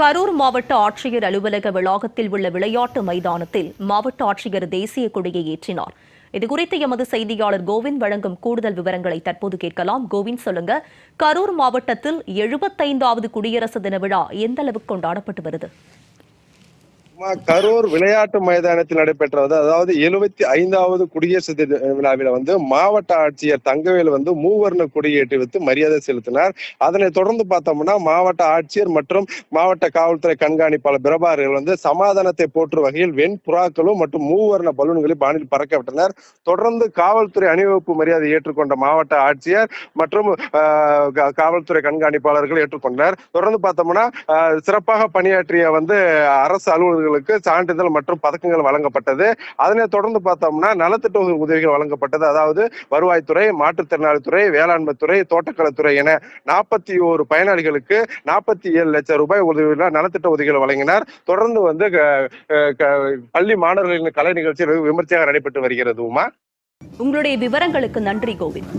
கரூர் மாவட்ட ஆட்சியர் அலுவலக வளாகத்தில் உள்ள விளையாட்டு மைதானத்தில் மாவட்ட ஆட்சியர் தேசிய கொடியை ஏற்றினார். இதுகுறித்து எமது செய்தியாளர் கோவிந்த் வழங்கும் கூடுதல் விவரங்களை தற்போது கேட்கலாம். கோவிந்த் சொல்லுங்க. கரூர் மாவட்டத்தில் எழுபத்தைந்தாவது குடியரசு தின விழா எந்த அளவுக்கு கொண்டாடப்பட்டு வருது? கரூர் விளையாட்டு மைதானத்தில் நடைபெற்றது. அதாவது எழுபத்தி ஐந்தாவது குடியரசு தின விழாவில் வந்து மாவட்ட ஆட்சியர் தங்கவேல் வந்து மூவர்ண கொடியேற்றி வைத்து மரியாதை செலுத்தினார். அதனை தொடர்ந்து பார்த்தோம்னா மாவட்ட ஆட்சியர் மற்றும் மாவட்ட காவல்துறை கண்காணிப்பாளர் பிரபாரர்கள் வந்து சமாதானத்தை போற்றும் வகையில் வெண் புறாக்களும் மற்றும் மூவர்ண பலூன்களை பாணியில் பறக்க விட்டனர் தொடர்ந்து காவல்துறை அணிவகுப்பு மரியாதை ஏற்றுக்கொண்ட மாவட்ட ஆட்சியர் மற்றும் காவல்துறை கண்காணிப்பாளர்கள் ஏற்றுக்கொண்டனர். தொடர்ந்து பார்த்தோம்னா சிறப்பாக பணியாற்றிய வந்து அரசு அலுவலர்களுக்கு சான்றிதழ் மற்றும் பதக்கங்கள் வழங்கப்பட்டது. அதனை தொடர்ந்து பார்த்தோம்னா நலத்திட்ட உதவிகள் வழங்கப்பட்டது. அதாவது வருவாய்த்துறை மாற்றுத்திறனாளித்துறை வேளாண்மைத்துறை தோட்டக்கலைத்துறை என நாற்பத்தி ஓரு பயனாளிகளுக்கு நாற்பத்தி ஏழு லட்சம் ரூபாய் உதவியில் நலத்திட்ட உதவிகள் வழங்கினார். தொடர்ந்து வந்து க- பள்ளி மாணவர்களின் கலை நிகழ்ச்சி விமர்சையாக நடைபெற்று வருகிறது உமா உங்களுடைய விவரங்களுக்கு நன்றி கோவிந்த்.